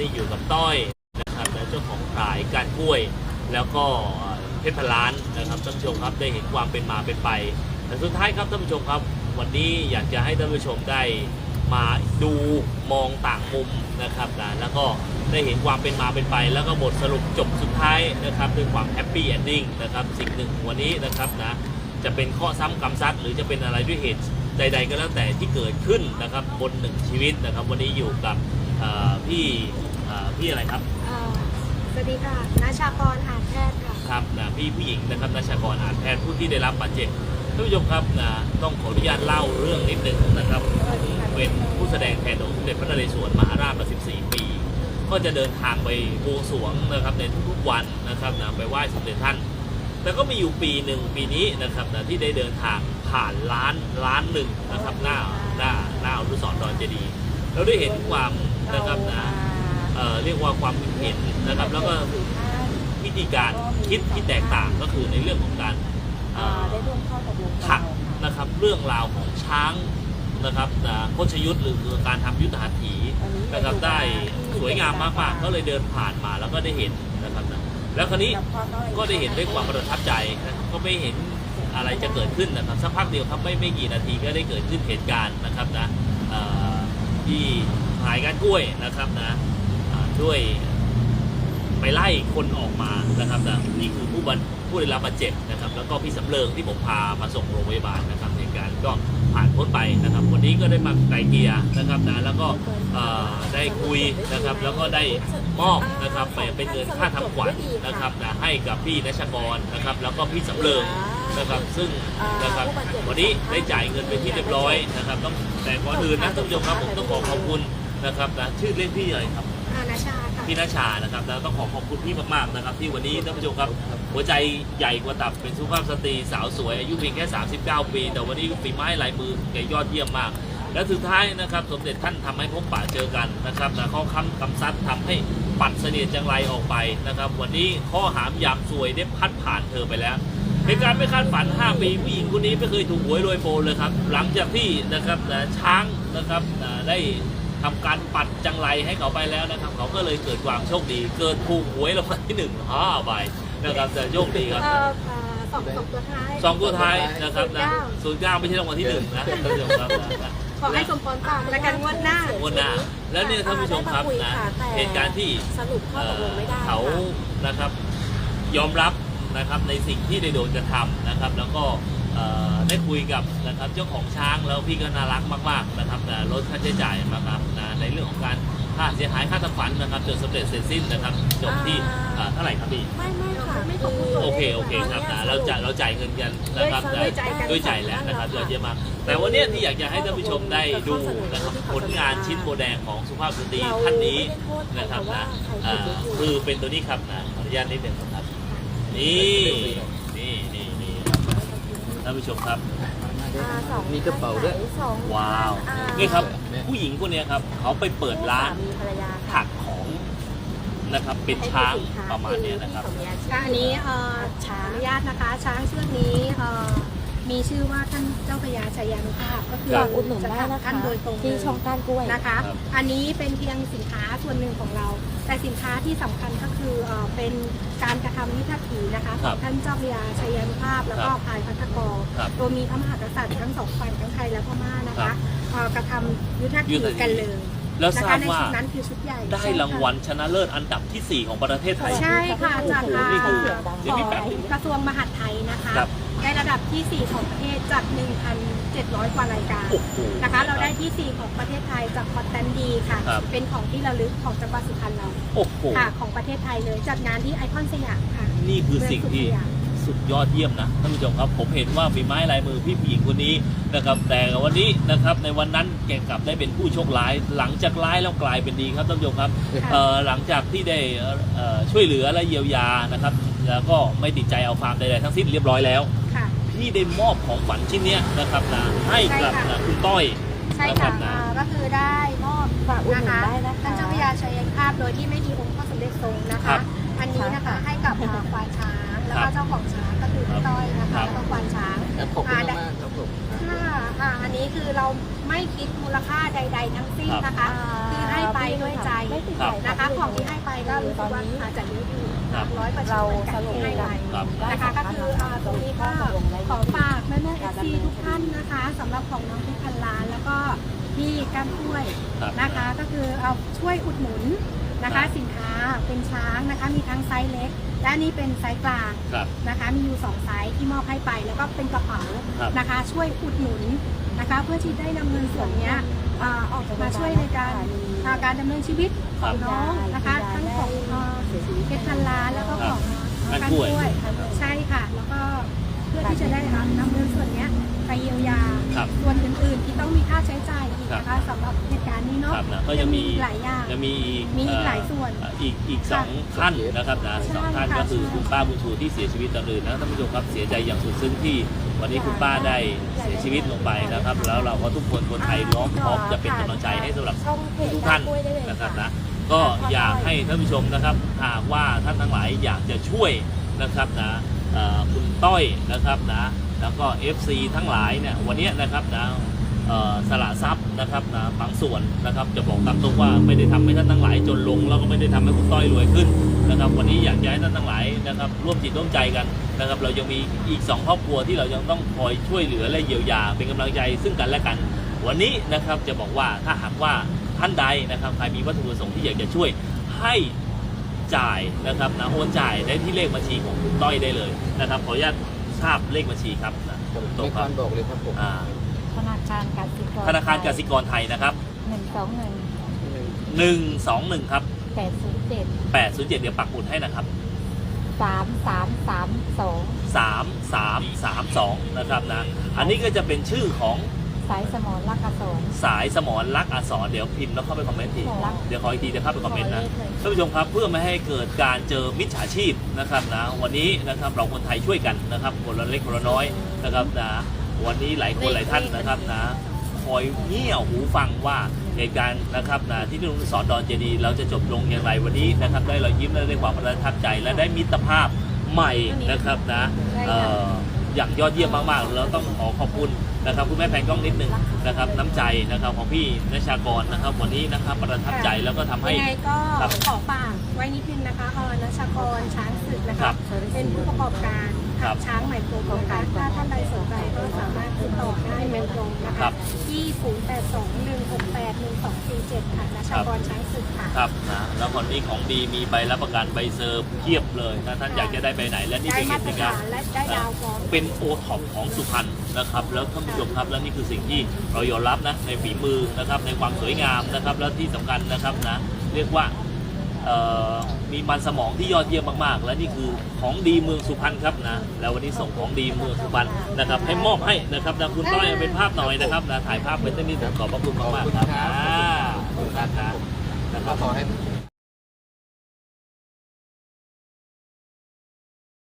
นี้อยู่กับต้อยนะครับและเจ้าของขายการกล้วย แล้วก็เพชรพล้านนะครับท่านผู้ชมครับได้เห็นความเป็นมาเป็นไปแต่สุดท้ายครับท่านผู้ชมครับ วันนี้อยากจะให้ท่านผู้ชมได้มาดูมองต่างมุมนะครับนะแล้วก็ได้เห็นความเป็นมาเป็นไป แล้วก็บทสรุปจบสุดท้ายนะครับด้วยความแฮปปี้เอนดิ้งนะครับสิ่งหนึ่งวันนี้นะครับนะจะเป็นข้อซ้ำกรรมซัดหรือจะเป็นอะไรด้วยเหตุใด ๆ ก็แล้วแต่ที่เกิดขึ้นนะครับบนหนึ่งชีวิตนะครับ วันนี้อยู่กับพี่ อ่อพี่อะไรครับอ่าสวัสดีค่ะนาชากรหานแพทย์ค่ะ ครับนะพี่ผู้หญิงนะครับนัชกรอาจแพทย์ผู้ที่ได้รับบาดเจ็บท่านผู้ชมครับนะต้องขออนุญาตเล่าเรื่องนิดหนึ่งนะครับเป็นผู้แสดงแทนองค์สมเด็จพระนเรศวรมหาราชมา 14 ปี ก็จะเดินทางไปบวงสรวงนะครับในทุกๆวันนะครับนะไปไหว้สมเด็จท่าน แต่ก็มีอยู่ปีหนึ่งปีนี้นะครับนะที่ได้เดินทางผ่านร้านร้านหนึ่งนะครับหน้าหน้าหน้าอนุสรณ์ดอนเจดีย์เราได้เห็นความนะครับนะ เอ่อเรียกว่าความคิดเห็นนะครับ แล้วก็วิธีการคิดที่แตกต่างก็คือในเรื่องของการเอ่อได้ร่วมเข้ากับวงถักนะครับเรื่องราวของช้างนะครับนะโคชยุทธหรือการทำยุทธหัตถีนะครับได้สวยงามมากๆก็เลยเดินผ่านมาแล้วก็ได้เห็นนะครับนะแล้วคราวนี้ก็ได้เห็นด้วยความประทับใจนะครับก็ไม่เห็นอะไรจะเกิดขึ้นนะครับสักพักเดียวครับไม่ไม่กี่นาทีก็ได้เกิดขึ้นเหตุการณ์นะครับนะเอ่อที่ขายการกล้วยนะครับนะอ่า ด้วยไปไล่คนออกมานะครับนะนี่คือผู้บันผู้ได้รับบาดเจ็บนะครับ แล้วก็พี่สำเริงที่ผมพามาส่งโรงพยาบาลนะครับเหตุการณ์ก็ผ่านพ้นไปนะครับ วันนี้ก็ได้มาไกลเกลียนะครับนะแล้วก็ได้คุยนะครับ แล้วก็ได้มอบนะครับไปเป็นเงินค่าทำขวัญนะครับนะให้กับพี่นัชกรนะครับ แล้วก็พี่สำเริงนะครับซึ่งนะครับวันนี้ได้จ่ายเงินไปที่เรียบร้อยนะครับ ต้องแต่ก่อนอื่นนะท่านผู้ชมครับผมต้องขอขอบคุณนะครับนะชื่อเล่นพี่อะไรครับ นาชาค่ะ พี่นาชานะครับ แล้วต้องขอขอบคุณพี่มากๆนะครับ ที่วันนี้ท่านผู้ชมครับ หัวใจใหญ่กว่าตับเป็นสุภาพสตรีสาวสวยอายุเพียงแค่ 39 ปี แต่วันนี้ฝีไม้ลายมือแกยอดเยี่ยมมาก และสุดท้ายนะครับ สมเด็จท่านทำให้พบปะเจอกันนะครับนะข้อค้ำคำซัดทำให้ปัดเสนียดจังไรออกไปนะครับ วันนี้ข้อหามยามสวยได้พัดผ่านเธอไปแล้วเหตุการไม่คาดฝัน 5 ปีผู้หญิงคนนี้ไม่เคยถูกหวยรวยโปเลยครับ หลังจากที่นะครับช้างนะครับได้ ทำการปัดจังไรให้เขาไปแล้วนะครับ เขาก็เลยเกิดความโชคดี เกิดถูกหวยรางวัลที่หนึ่งห้าใบนะครับแต่โชคดีครับเอ่ออ่าสองสองตัวท้ายสองตัวท้ายนะครับนะศูนย์เก้าไม่ใช่รางวัลที่หนึ่งนะท่านผู้ชมครับนะขอให้สมพรปากและกันงวดหน้างวดหน้า แล้วเนี่ยท่านผู้ชมครับนะเหตุการณ์ที่สรุปข้อเอ่ตกลองไม่ได้เขานะครับ ยอมรับนะครับในสิ่งที่ได้โดนกระทำนะครับ แล้วก็เอ่อ ได้คุยกับนะครับเจ้าของช้างแล้วพี่ก็น่ารักมากๆนะครับนะลดค่าใช้จ่ายมาครับนะในเรื่องของการค่าเสียหายค่าทำขวัญนะครับจนสำเร็จเสร็จสิ้นนะครับจบที่เอ่อเท่าไหร่ครับพี่ ไม่ไม่ค่ะไม่ตกลงโอเคโอเคครับนะเราจะเราจ่ายเงินกันนะครับด้วยใจกันด้วยใจแล้วนะครับยอดเยี่ยมมาก แต่วันเนี้ยที่อยากจะให้ท่านผู้ชมได้ดูนะครับผลงานชิ้นโบแดงของสุภาพสตรีท่านนี้นะครับนะอ่าคือเป็นตัวนี้ครับนะขออนุญาตนิดหนึ่งครับ นี่นี่นี่นี่ครับท่านผู้ชมครับอ่าสองมีกระเป๋าด้วยสองว้าวอ่านี่ครับ ผู้หญิงคนเนี้ยครับ เขาไปเปิดร้านสมีภรรยาถักของนะครับ เป็นช้างประมาณเนี้ยนะครับค่ะอันนี้เอ่อขออนุญาตนะคะ ช้างเชือกนี้เอ่อ มีชื่อว่าท่านเจ้าพระยาชัยยานุภาพก็คือครับอุดหนุนได้นะคะท่านโดยตรงที่ช่องก้านกล้วยนะคะครับอันนี้เป็นเพียงสินค้าส่วนหนึ่งของเรา แต่สินค้าที่สำคัญก็คือเอ่อเป็นการกระทำยุทธถีนะคะของท่านเจ้าพระยาชัยยานุภาพ แล้วก็พายพัทกรครับโดยมีพระมหากษัตริย์ทั้งสองฝ่ายทั้งไทยและพม่านะครัคะบเอ่อกระทำยุทธยุถีทธถีกันเลยแล้วนะทราคะบในว่าชุดนั้นคือชุดใหญ่ได้รางวัลชนะเลิศอันดับที่ 4 ของประเทศไทย ใช่ค่ะจากโอ้อ่าโหนี่คือขเดี๋ยวอพี่งแป๊บนึงกระทรวงมหาดไทยนะคะ ครับได้ระดับที่ 4 ของประเทศจาก 1,700 กว่ารายการโอ้โห นะคะ เราได้ที่ 4 ของประเทศไทยจากคอตแตนดีค่ะ ครับ เป็นของที่ระลึกของจังหวัดสุพรรณเราโอ้โห ค่ะ ของประเทศไทยเลยจัดงานที่ไอคอนสยามค่ะนี่คือสิ่งที่ เมืองสุขสยาม สุดยอดเยี่ยมนะท่านผู้ชมครับ ผมเห็นว่าฝีไม้ลายมือพี่ผู้หญิงคนนี้นะครับ แต่วันนี้นะครับในวันนั้นแกกลับได้เป็นผู้โชคร้าย หลังจากร้ายแล้วกลายเป็นดีครับท่านผู้ชมครับค่ะเอ่อหลังจากที่ได้เอ่อช่วยเหลือและเยียวยานะครับ แล้วก็ไม่ติดใจเอาความใดๆทั้งสิ้นเรียบร้อยแล้ว ค่ะพี่ได้มอบของฝันชิ้นเนี้ยนะครับนะให้กับใช่ค่ะนะคุณต้อยใช่นะครัค่ะบนะอ่าก็คือได้มอบฝากอุดหนุนนะคะได้นะคะ ท่านเจ้าพระยาชัยภาพโดยที่ไม่มีองค์พระสมเด็จทรงนะครัคะ บอันนี้นะคะให้กับอ่าควานช้างแล้วครัก็บเจ้าของช้างก็คือพี่ต้อยนะครัคะบ แล้วก็ควานช้างครับขอบคุณมากครับผม ค่ะค่ะอันนี้คือเราไม่คิดมูลค่าใด ๆ ทั้งสิ้นนะคะ คือให้ไป ด้วยใจไม่ติดครัใจบนะคะเพรู้สึกว่าอาจจะเยอะอยู่ครับร้อยเปอร์เซ็นเราต์สรุปให้กัไปนครับนะคะก็คืออ่าตรงนี้ก็ขอฝากแม่แม่เอฟซีทุกท่านนะคะสำหรับของน้องที่พันล้านแล้วก็พี่ก้านกล้วยครับนะคะ ก็คือเอาช่วยอุดหนุนนะครัคะบสินค้าเป็นช้างนะคะ มีทั้งไซส์เล็กและอันนี่เป็นไซส์กลางครับนะคะ มีอยู่สองไซส์ที่มอบให้ไปแล้วก็เป็นกระเป๋าครับนะคะ ช่วยอุดหนุนนะคะ เพื่อที่ได้นำเงินส่วนเนี้ ยอ่าออกมาช่วยในการอ่าการดำเนินชีวิตของน้องนะคะทั้งของเอ่อเพชรพันล้านแล้วก็ของก้านกล้วย ใช่ค่ะ แล้วก็เพื่อที่จะได้นำเงินส่วนเนี้ยไปเยียวยาครับ ส่วนอื่นๆที่ต้องมีค่าใช้จ่ายอีก นะคะสำหรับเหตุการณ์นี้เนาะครับนะก็ยังมีหลายอย่างยังมีอีกมีอีกเหลายส่วนอ่ออีกอีกสองท่านนะครับนะใช่สองท่านค่ะก็คือใช่คุณป้าบุญชูที่เสียชีวิตตอนอื่นนะท่านผู้ชมครับเสียใจอย่างสุดซึ้งที่วันนี้คุณป้าได้เสียชีวิตลงไปนะครับ แล้วเราก็ทุกคนคนไทยล้อมพร้อมจะเป็นกำลังใจให้สำหรับช่องเพจทุกท่านกล้วยได้เลยนะครับค่ะนะก็อยากให้ท่านผู้ชมนะครับหากว่าท่านทั้งหลายอยากจะช่วยนะครับนะเอ่อคุณต้อยนะครับนะแล้วก็ FC ทั้งหลายเนี่ยวันนี้นะครับนะเอ่อ สละทรัพย์นะครับนะบางส่วนนะครับจะบอกตามตรงว่าไม่ได้ทำให้ท่านทั้งหลายจนลงแล้วก็ไม่ได้ทำให้คุณต้อยรวยขึ้นนะครับ วันนี้อยากจะให้ท่านทั้งหลายนะครับร่วมจิตร่วมใจกันนะครับ เรายังมีอีกสองครอบครัวที่เรายังต้องคอยช่วยเหลือและเยียวยาเป็นกำลังใจซึ่งกันและกัน วันนี้นะครับจะบอกว่าถ้าหากว่าท่านใดนะครับใครมีวัตถุประสงค์ที่อยากจะช่วยให้จ่ายนะครับนะโอนจ่ายได้ที่เลขบัญชีของคุณต้อยได้เลยนะครับขออนุญาตทราบเลขบัญชีครับนะตรงไม่คควรับรบอกเลยครับผมอ่า ธนาคารกสิกรธนาคารกสิกรไทยนะครับหนึ่งสองหนึ่ง121ครับแปดศูนย์เจ็ด807เดี๋ยวปักหมุดให้นะครับสามสามสามสอง3332นะครับนะ อันนี้ก็จะเป็นชื่อของสายสมรลักษณ์สองสายสมรลักษณ์อักษรเดี๋ยวพิมพ์แล้วเข้าไปคอมเมนต์ทีรักเดี๋ยวขออีกทีเดี๋ยวเข้าไปคอมเมนต์นะขอเลขเลยท่านผู้ชมครับเพื่อไม่ให้เกิดการเจอมิจฉาชีพนะครับนะวันนี้นะครับเราคนไทยช่วยกันนะครับคนละเล็กคนละน้อยนะครับนะ วันนี้หลายคนหลายท่านนะครับนะคอยเงี่ยวหูฟังว่าเหตุการณ์นะครับนะที่นุ่นสอนดอนเจดีย์เราจะจบลงอย่างไรวันนี้นะครับ ได้รอยยิ้มและได้ความประทับใจ และได้มิตรภาพใหม่นะครับนะเอ่ออย่างยอดเยี่ยมมากๆแล้วต้องขอขอบคุณนะครับคุณแม่แพงกล้องนิดหนึ่งนะครับ น้ำใจนะครับของพี่นชากรนะครับ วันนี้นะครับประทับใจแล้วก็ทำให้ยังไงก็ครับขอฝากไว้นิดนึงนะคะออนชากรช้างศึกนะครัคะบเป็นผู้ประกอบการ ครับช้างใหม่โปรโมนะคะถ้าท่านใดสนใจก็สามารถติดต่อได้โดยตรงนะครัคะบ ที่ 0821681247 ค่ะนชากรช้างศึกค่ะ ครับนะแล้วคนนี้ของดีมีใบรับประกันใบเซอร์เพียบเลยถ้าท่านอยากจะได้ไปไหนและนี่ได้เป็นมากิตรจกรรฐาม นและได้ดาวพร้อม เป็นโอท็อปของสุพรรณนะครับ แล้วท่านผู้ชมครับและนี่คือสิ่งที่เรายอมรับนะในฝีมือนะครับในความสวยงามนะครับ แล้วที่สำคัญนะครับนะเรียกว่าเอ่อ มีมันสมองที่ยอดเยี่ยมมากๆ และนี่คือของดีเมืองสุพรรณครับนะ แล้ววันนี้ส่งของดีเมืองสุพรรณนะครับ ให้มอบให้นะครับนะคุณต้อยเป็นภาพหน่อยนะครับนะถ่ายภาพเป็นต้นนี้ผมขอบพระคุณมากๆครับอ่าขอบคุณครับนะนะคก็รับขอให้